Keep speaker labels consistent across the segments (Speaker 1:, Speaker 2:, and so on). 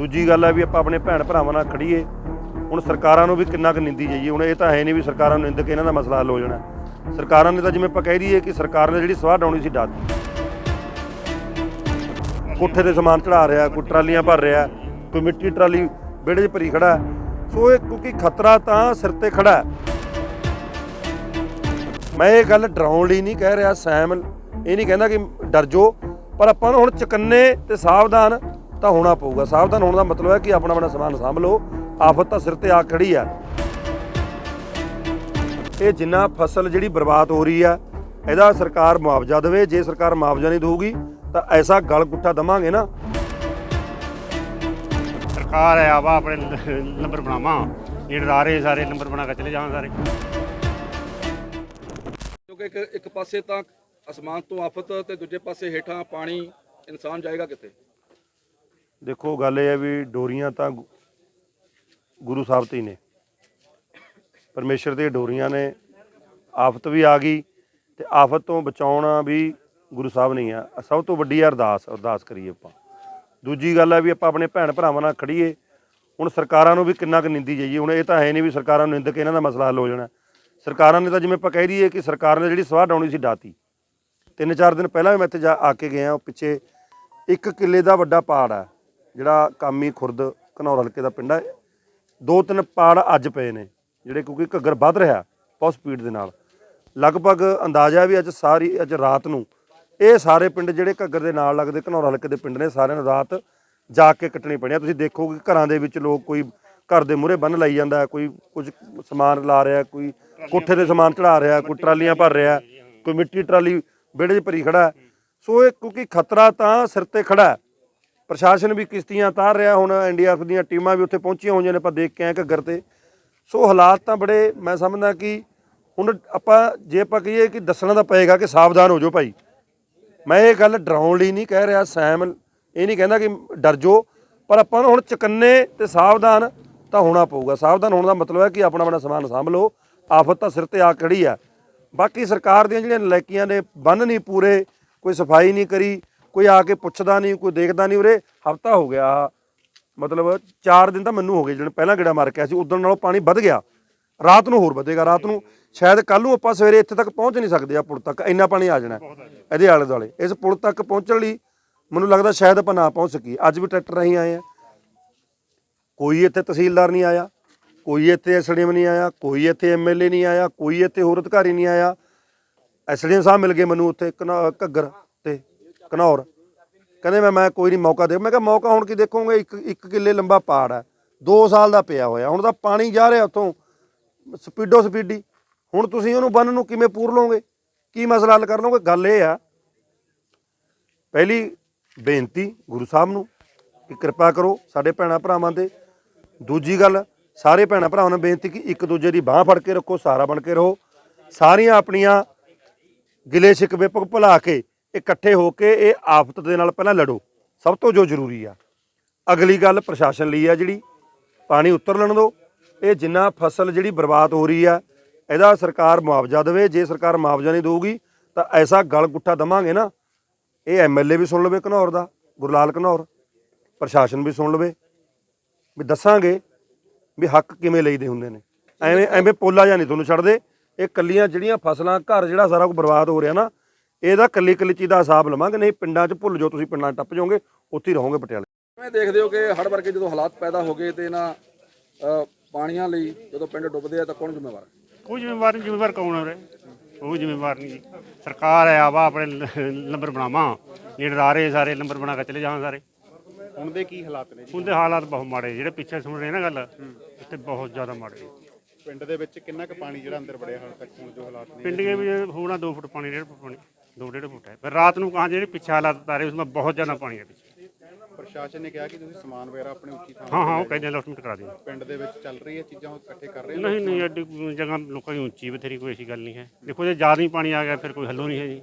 Speaker 1: ਦੂਜੀ ਗੱਲ ਹੈ ਵੀ ਆਪਾਂ ਆਪਣੇ ਭੈਣ ਭਰਾਵਾਂ ਨਾਲ ਖੜੀਏ ਹੁਣ ਸਰਕਾਰਾਂ ਨੂੰ ਵੀ ਕਿੰਨਾ ਕੁ ਨਿੰਦੀ ਜਾਈਏ। ਹੁਣ ਇਹ ਤਾਂ ਹੈ ਨਹੀਂ ਵੀ ਸਰਕਾਰਾਂ ਨੂੰ ਨਿੰਦ ਕੇ ਇਹਨਾਂ ਦਾ ਮਸਲਾ ਹੱਲ ਹੋ ਜਾਣਾ। ਸਰਕਾਰਾਂ ਨੇ ਤਾਂ ਜਿਵੇਂ ਆਪਾਂ ਕਹਿ ਦਈਏ ਕਿ ਸਰਕਾਰ ਨੇ ਜਿਹੜੀ ਸਵਾਹ ਡਾਉਣੀ ਸੀ ਡਾਤੀ ਕੋਠੇ ਤੇ ਸਮਾਨ ਚੜਾ ਰਿਹਾ, ਕੋਈ ਟਰਾਲੀਆਂ ਭਰ ਰਿਹਾ, ਕੋਈ ਮਿੱਟੀ ਟਰਾਲੀ ਵਿਹੜੇ 'ਚ ਭਰੀ ਖੜਾ ਸੋ ਇਹ ਕਿਉਂਕਿ ਖਤਰਾ ਤਾਂ ਸਿਰ ਤੇ ਖੜਾ ਮੈਂ ਇਹ ਗੱਲ ਡਰਾਉਣ ਲਈ ਨਹੀਂ ਕਹਿ ਰਿਹਾ ਸੈਮ ਇਹ ਨਹੀਂ ਕਹਿੰਦਾ ਕਿ ਡਰ ਜੋ ਪਰ ਆਪਾਂ ਨੂੰ ਹੁਣ ਚਕੰਨੇ ਤੇ ਸਾਵਧਾਨ ਤਾਂ ਹੋਣਾ ਪਊਗਾ। ਸਾਵਧਾਨ ਹੋਣ ਦਾ ਮਤਲਬ ਹੈ ਕਿ ਆਪਣਾ ਆਪਣਾ ਸਮਾਨ ਸਾਂਭ ਲਓ ਆਫਤ ਤਾਂ ਸਿਰ ਤੇ ਆ ਖੜੀ ਆ। ਇਹ ਜਿੰਨਾ ਫਸਲ ਜਿਹੜੀ ਬਰਬਾਦ ਹੋ ਰਹੀ ਆ ਇਹਦਾ ਸਰਕਾਰ ਮੁਆਵਜ਼ਾ ਦੇਵੇ। ਜੇ ਸਰਕਾਰ ਮੁਆਵਜ਼ਾ ਨਹੀਂ ਦੇਊਗੀ ਤਾਂ ਐਸਾ ਗਲ ਗੁੱਠਾ ਦਵਾਂਗੇ ਨਾ।
Speaker 2: ਸਰਕਾਰ ਹੈ ਆਵਾ ਆਪਣੇ ਨੰਬਰ ਬਣਾਵਾਂ। ਜਿਹੜੇ ਰਾਰੇ ਸਾਰੇ ਨੰਬਰ ਬਣਾ ਕੇ ਚਲੇ ਜਾਵਾਂ ਸਾਰੇ।
Speaker 3: ਕਿਉਂਕਿ ਇੱਕ ਇੱਕ ਪਾਸੇ ਤਾਂ ਅਸਮਾਨ ਤੋਂ ਆਫਤ ਤੇ ਦੂਜੇ ਪਾਸੇ ਹੇਠਾਂ ਪਾਣੀ ਇਨਸਾਨ ਜਾਏਗਾ ਕਿੱਥੇ?
Speaker 1: ਦੇਖੋ ਗੱਲ ਇਹ ਹੈ ਵੀ ਡੋਰੀਆਂ ਤਾਂ ਗੁ- ਗੁਰੂ ਸਾਹਿਬ ਤੇ ਹੀ ਨੇ। ਪਰਮੇਸ਼ਰ ਦੀਆਂ ਡੋਰੀਆਂ ਨੇ, ਆਫਤ ਵੀ ਆ ਗਈ ਤੇ ਆਫਤ ਤੋਂ ਬਚਾਉਣਾ ਵੀ ਗੁਰੂ ਸਾਹਿਬ ਨਹੀਂ ਆ। ਸਭ ਤੋਂ ਵੱਡੀ ਹੈ ਅਰਦਾਸ ਅਰਦਾਸ ਕਰੀਏ ਆਪਾਂ। ਦੂਜੀ ਗੱਲ ਹੈ ਵੀ ਆਪਾਂ ਆਪਣੇ ਭੈਣ ਭਰਾਵਾਂ ਨਾਲ ਖੜੀਏ ਹੁਣ ਸਰਕਾਰਾਂ ਨੂੰ ਵੀ ਕਿੰਨਾ ਕੁ ਨਿੰਦੀ ਜਾਈਏ। ਹੁਣ ਇਹ ਤਾਂ ਹੈ ਨਹੀਂ ਵੀ ਸਰਕਾਰਾਂ ਨੂੰ ਨਿੰਦ ਕੇ ਇਹਨਾਂ ਦਾ ਮਸਲਾ ਹੱਲ ਹੋ ਜਾਣਾ। ਸਰਕਾਰਾਂ ਨੇ ਤਾਂ ਜਿਵੇਂ ਆਪਾਂ ਕਹਿ ਦਈਏ ਕਿ ਸਰਕਾਰ ਨੇ ਜਿਹੜੀ ਸਵਾਹ ਡਾਉਣੀ ਸੀ, ਡਾਤੀ। ਤਿੰਨ ਚਾਰ ਦਿਨ ਪਹਿਲਾਂ ਵੀ ਮੈਂ ਇੱਥੇ ਜਾ ਆ ਕੇ ਗਿਆ, ਉਹ ਪਿੱਛੇ ਇੱਕ ਕਿੱਲੇ ਦਾ ਵੱਡਾ ਪਹਾੜ ਆ। ਜਿਹੜਾ ਕਾਮੀ ਖੁਰਦ ਘਨੌਰ ਹਲਕੇ ਦਾ ਪਿੰਡ ਹੈ, ਦੋ ਤਿੰਨ ਪਾੜ ਅੱਜ ਪਏ ਨੇ, ਜਿਹੜੇ ਕਿਉਂਕਿ ਘੱਗਰ ਵੱਧ ਰਿਹਾ ਬਹੁਤ ਸਪੀਡ ਦੇ ਨਾਲ। ਲਗਭਗ ਅੰਦਾਜ਼ਾ ਵੀ ਅੱਜ ਸਾਰੀ, ਅੱਜ ਰਾਤ ਨੂੰ ਇਹ ਸਾਰੇ ਪਿੰਡ ਜਿਹੜੇ ਘੱਗਰ ਦੇ ਨਾਲ ਲੱਗਦੇ ਘਨੌਰ ਹਲਕੇ ਦੇ ਪਿੰਡ ਨੇ, ਸਾਰਿਆਂ ਨੂੰ ਰਾਤ ਜਾ ਕੇ ਕੱਟਣੀ ਪੈਣੀ ਆ। ਤੁਸੀਂ ਦੇਖੋਗੇ ਘਰਾਂ ਦੇ ਵਿੱਚ ਲੋਕ ਕੋਈ ਘਰ ਦੇ ਮੂਹਰੇ ਬੰਨ ਲਾਈ ਜਾਂਦਾ, ਕੋਈ ਕੁਝ ਸਮਾਨ ਲਾ ਰਿਹਾ, ਕੋਈ ਕੋਠੇ ਦੇ ਸਮਾਨ ਚੜਾ ਰਿਹਾ, ਕੋਈ ਟਰਾਲੀਆਂ ਭਰ ਰਿਹਾ, ਕੋਈ ਮਿੱਟੀ ਟਰਾਲੀ ਵਿਹੜੇ 'ਚ ਭਰੀ ਖੜਾ। ਸੋ ਇਹ ਕਿਉਂਕਿ ਖਤਰਾ ਤਾਂ ਸਿਰ ਤੇ ਖੜਾ ਪ੍ਰਸ਼ਾਸਨ ਵੀ ਕਿਸ਼ਤੀਆਂ ਤਾਰ ਰਿਹਾ ਹੁਣ ਐਨਡੀਆਰਐਫ ਦੀਆਂ ਟੀਮਾਂ ਵੀ ਉੱਥੇ ਪਹੁੰਚੀਆਂ ਹੋਈਆਂ ਨੇ ਆਪਾਂ ਦੇਖ ਕੇ ਆਏ ਘੱਗਰ ਤੇ। ਸੋ ਹਾਲਾਤ ਤਾਂ ਬੜੇ, ਮੈਂ ਸਮਝਦਾ ਕਿ ਹੁਣ ਆਪਾਂ, ਜੇ ਆਪਾਂ ਕਹੀਏ ਕਿ ਦੱਸਣਾ ਤਾਂ ਪਏਗਾ ਕਿ ਸਾਵਧਾਨ ਹੋ ਜਾਓ ਭਾਈ। ਮੈਂ ਇਹ ਗੱਲ ਡਰਾਉਣ ਲਈ ਨਹੀਂ ਕਹਿ ਰਿਹਾ ਸੈਮ ਇਹ ਨਹੀਂ ਕਹਿੰਦਾ ਕਿ ਡਰ ਜੋ ਪਰ ਆਪਾਂ ਨੂੰ ਹੁਣ ਚਕੰਨੇ ਤੇ ਸਾਵਧਾਨ ਤਾਂ ਹੋਣਾ ਪਊਗਾ। ਸਾਵਧਾਨ ਹੋਣ ਦਾ ਮਤਲਬ ਹੈ ਕਿ ਆਪਣਾ ਆਪਣਾ ਸਮਾਨ ਸਾਂਭ ਲਓ, ਆਫਤ ਤਾਂ ਸਿਰ ਤੇ ਆ ਖੜੀ ਆ। ਬਾਕੀ ਸਰਕਾਰ ਦੀਆਂ ਜਿਹੜੀਆਂ ਨਲਾਇਕੀਆਂ ਨੇ, ਬੰਨ ਨਹੀਂ ਪੂਰੇ, ਕੋਈ ਸਫ਼ਾਈ ਨਹੀਂ ਕਰੀ ਕੋਈ ਆ ਕੇ ਪੁੱਛਦਾ ਨਹੀਂ, ਕੋਈ ਦੇਖਦਾ ਨਹੀਂ ਉਰੇ। ਹਫਤਾ ਹੋ ਗਿਆ। ਮਤਲਬ 4 ਦਿਨ ਤਾਂ ਮੈਨੂੰ ਹੋ ਗਏ ਜਿਹੜੇ ਪਹਿਲਾਂ ਗੇੜਾ ਮਾਰ ਕੇ ਆਇਆ ਸੀ। ਉਦੋਂ ਨਾਲੋਂ ਪਾਣੀ ਵੱਧ ਗਿਆ। ਰਾਤ ਨੂੰ ਹੋਰ ਵਧੇਗਾ। ਰਾਤ ਨੂੰ ਸ਼ਾਇਦ ਕੱਲ ਨੂੰ ਆਪਾਂ ਸਵੇਰੇ ਇੱਥੇ ਤੱਕ ਪਹੁੰਚ ਨਹੀਂ ਸਕਦੇ ਆ ਪੁਲ ਤੱਕ। ਇੰਨਾ ਪਾਣੀ ਆ ਜਾਣਾ ਇਹਦੇ ਆਲੇ ਦੁਆਲੇ ਇਸ ਪੁਲ ਤੱਕ ਪਹੁੰਚਣ ਲਈ ਮੈਨੂੰ ਲੱਗਦਾ ਸ਼ਾਇਦ ਆਪਾਂ ਨਾ ਪਹੁੰਚ ਸਕੀਏ। ਅੱਜ ਵੀ ਟਰੈਕਟਰ ਰਾਹੀਂ ਆਏ ਆ। ਕੋਈ ਇੱਥੇ ਤਹਿਸੀਲਦਾਰ ਨਹੀਂ ਆਇਆ। ਕੋਈ ਇੱਥੇ ਐਸਡੀਐਮ ਨਹੀਂ ਆਇਆ। ਕੋਈ ਇੱਥੇ ਐਮਐਲਏ ਨਹੀਂ ਆਇਆ। ਕੋਈ ਇੱਥੇ ਹੋਰ ਅਧਿਕਾਰੀ ਨਹੀਂ ਆਇਆ। ਐਸਡੀਐਮ ਸਾਹਿਬ ਮਿਲ ਗਏ ਮੈਨੂੰ ਉੱਥੇ। ਘੱਗਰ। ਘਨੌਰ ਕਹਿੰਦੇ ਮੈਂ ਮੈਂ ਕੋਈ ਨਹੀਂ ਮੌਕਾ ਦੇ ਮੈਂ ਕਿਹਾ, ਮੌਕਾ ਹੁਣ ਕੀ ਦੇਖੋਗੇ? ਇੱਕ ਇੱਕ ਕਿੱਲੇ ਲੰਬਾ ਪਾੜ ਹੈ। 2 ਸਾਲ ਦਾ ਪਿਆ ਹੋਇਆ। ਹੁਣ ਤਾਂ ਪਾਣੀ ਜਾ ਰਿਹਾ ਉੱਥੋਂ। Speedo speedy. ਹੁਣ ਤੁਸੀਂ ਉਹਨੂੰ ਬੰਨ ਨੂੰ ਕਿਵੇਂ ਪੂਰ ਲਓਗੇ? ਕੀ ਮਸਲਾ ਹੱਲ ਕਰ ਲਓਗੇ? ਗੱਲ ਇਹ ਆ। ਪਹਿਲੀ ਬੇਨਤੀ ਗੁਰੂ ਸਾਹਿਬ ਨੂੰ ਕਿ ਕਿਰਪਾ ਕਰੋ ਸਾਡੇ ਭੈਣਾ ਭਰਾਵਾਂ ਤੇ। ਦੂਜੀ ਗੱਲ, ਸਾਰੇ ਭੈਣਾ ਭਰਾਵਾਂ ਨੂੰ ਬੇਨਤੀ ਕਿ ਇੱਕ ਦੂਜੇ ਦੀ ਬਾਹ ਫੜ ਕੇ ਰੱਖੋ ਸਹਾਰਾ ਬਣ ਕੇ ਰਹੋ। ਸਾਰੀਆਂ ਆਪਣੀਆਂ ਗਿਲੇ ਸ਼ਿਕਵੇ ਭੁ- ਭੁਲਾ ਕੇ ਇਕੱਠੇ ਹੋ ਕੇ ਇਹ ਆਫਤ ਦੇ ਨਾਲ ਪਹਿਲਾਂ ਲੜੋ। ਸਭ ਤੋਂ ਜੋ ਜ਼ਰੂਰੀ ਆ। ਅਗਲੀ ਗੱਲ ਪ੍ਰਸ਼ਾਸਨ ਲਈ ਆ ਜਿਹੜੀ। ਪਾਣੀ ਉਤਰ ਲੈਣ ਦਿਓ। ਇਹ ਜਿੰਨਾ ਫਸਲ ਜਿਹੜੀ ਬਰਬਾਦ ਹੋ ਰਹੀ ਆ, ਇਹਦਾ ਸਰਕਾਰ ਮੁਆਵਜ਼ਾ ਦੇਵੇ। ਜੇ ਸਰਕਾਰ ਮੁਆਵਜ਼ਾ ਨਹੀਂ ਦੇਊਗੀ, ਤਾਂ ਐਸਾ ਗਲ ਗੁੱਠਾ ਦਵਾਂਗੇ ਨਾ। ਇਹ ਐਮਐਲਏ ਵੀ ਸੁਣ ਲਵੇ ਘਨੌਰ ਦਾ ਗੁਰਲਾਲ ਘਨੌਰ। ਪ੍ਰਸ਼ਾਸਨ ਵੀ ਸੁਣ ਲਵੇ। ਵੀ ਦੱਸਾਂਗੇ ਵੀ ਹੱਕ ਕਿਵੇਂ ਲਈਦੇ ਹੁੰਦੇ ਨੇ। ਐਵੇਂ ਐਵੇਂ ਪੋਲਾ ਜਾਂ ਨਹੀਂ ਤੁਹਾਨੂੰ ਛੱਡਦੇ। ਇਹ ਕੱਲੀਆਂ ਜਿਹੜੀਆਂ ਫਸਲਾਂ, ਘਰ ਜਿਹੜਾ ਸਾਰਾ ਕੁਝ ਬਰਬਾਦ ਹੋ ਰਿਹਾ ਨਾ ਇਹਦਾ ਕੱਲੀ ਕੱਲੀ ਚੀਜ਼ ਦਾ ਹਿਸਾਬ ਲਵਾਂਗੇ ਨਹੀਂ ਪਿੰਡਾਂ 'ਚ ਭੁੱਲ ਜਾਓ ਤੁਸੀਂ ਪਿੰਡਾਂ 'ਚ ਟੱਪ ਜਾਓਗੇ ਉੱਥੇ ਹੀ ਰਹੋਗੇ ਪਟਿਆਲੇ।
Speaker 3: ਕਿਵੇਂ ਦੇਖਦੇ ਹੋ ਕਿ ਹੜ੍ਹ ਵਰਗੇ ਜਦੋਂ ਹਾਲਾਤ ਪੈਦਾ ਹੋ ਗਏ ਤੇ ਇਹਨਾਂ ਪਾਣੀਆਂ ਲਈ ਜਦੋਂ ਪਿੰਡ ਡੁੱਬਦੇ ਆ ਤਾਂ ਕੌਣ ਜ਼ਿੰਮੇਵਾਰ? ਹੈ
Speaker 2: ਕੋਈ ਜ਼ਿੰਮੇਵਾਰ ਨਹੀਂ ਜ਼ਿੰਮੇਵਾਰ ਕੌਣ ਹੈ ਕੋਈ ਜ਼ਿੰਮੇਵਾਰ ਨਹੀਂ ਜੀ। ਸਰਕਾਰ ਹੈ ਆਵਾ ਆਪਣੇ ਨੰਬਰ ਬਣਾਵਾਂ। ਜਿਹੜੇ ਰਾਰੇ ਸਾਰੇ ਨੰਬਰ ਬਣਾ ਕੇ ਚਲੇ ਜਾਵਾਂ ਸਾਰੇ।
Speaker 4: ਹੁਣ ਦੇ ਕੀ ਹਾਲਾਤ ਨੇ ਜੀ?
Speaker 2: ਹੁਣ ਦੇ ਹਾਲਾਤ ਬਹੁਤ ਮਾੜੇ ਜਿਹੜੇ ਪਿੱਛੇ ਸੁਣ ਰਹੇ ਨਾ ਗੱਲ ਇੱਥੇ ਬਹੁਤ ਜ਼ਿਆਦਾ ਮਾੜੇ
Speaker 4: ਪਿੰਡ ਦੇ ਵਿੱਚ ਕਿੰਨਾ ਕੁ ਪਾਣੀ ਜਿਹੜਾ ਅੰਦਰ ਵੜਿਆ ਹਾਲ ਤੱਕ ਹੁਣ ਜੋ ਹਾਲਾਤ ਨੇ?
Speaker 2: ਪਿੰਡ ਦੇ ਵਿੱਚ ਹੋਣਾ 2 ਫੁੱਟ ਪਾਣੀ 1.5 ਫੁੱਟ ਪਾਣੀ। दो डेढ़ फुट है पर रात को कहाँ जो पीछे हालात बता रहे उसमें बहुत ज़्यादा पानी है पीछे
Speaker 4: ਪ੍ਰਸ਼ਾਸਨ ਨੇ ਕਿਹਾ ਕਿ ਤੁਸੀਂ ਸਮਾਨ ਵਗੈਰਾ ਆਪਣੇ ਉੱਚੀ ਥਾਂ
Speaker 2: हाँ हाँ वो कहते हैं अलॉटमेंट करा दें
Speaker 4: ਪਿੰਡ ਦੇ ਵਿੱਚ ਚੱਲ ਰਹੀ ਹੈ ਚੀਜ਼ਾਂ ਉਹ ਇਕੱਠੇ ਕਰ ਰਹੇ
Speaker 2: नहीं नहीं एडी जगह लोगों की ऊंची बथेरी कोई ऐसी गल नहीं है देखो जो ज़्यादा ही पानी आ गया फिर कोई हल्लो नहीं है जी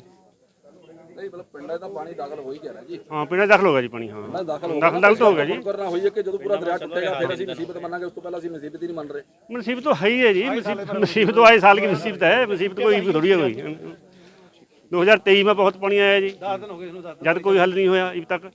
Speaker 3: ਨਹੀਂ ਮਤਲਬ ਪਿੰਡਾਂ ਦਾ ਪਾਣੀ ਦਾਖਲ ਹੋ ਹੀ ਗਿਆ ਨਾ ਜੀ
Speaker 2: हाँ पीना दाखिल होगा जी पानी हाँ
Speaker 3: ਦਾਖਲ ਹੋ
Speaker 2: दाखिल दाखिल तो होगा जी
Speaker 3: ਕਰਨਾ ਹੋਈ ਹੈ ਕਿ ਜਦੋਂ ਪੂਰਾ ਦਰਿਆ ਟੁੱਟੇਗਾ ਫਿਰ ਅਸੀਂ ਮੁਸੀਬਤ ਮੰਨਾਂਗੇ ਉਸ ਤੋਂ ਪਹਿਲਾਂ ਅਸੀਂ ਮੁਸੀਬਤ ਹੀ ਨਹੀਂ ਮੰਨ ਰਹੇ
Speaker 2: मुसीबत तो है ही है जी मुसीबत मुसीबत तो आए साल की मुसीबत है मुसीबत कोई थोड़ी है कोई 2023 ਮੈਂ ਬਹੁਤ ਪਾਣੀ ਆਇਆ ਜੀ। 10 ਦਿਨ ਹੋ ਗਏ ਤੁਹਾਨੂੰ ਜਦ ਕੋਈ ਹੱਲ ਨਹੀਂ ਹੋਇਆ ਅਜੇ ਤੱਕ।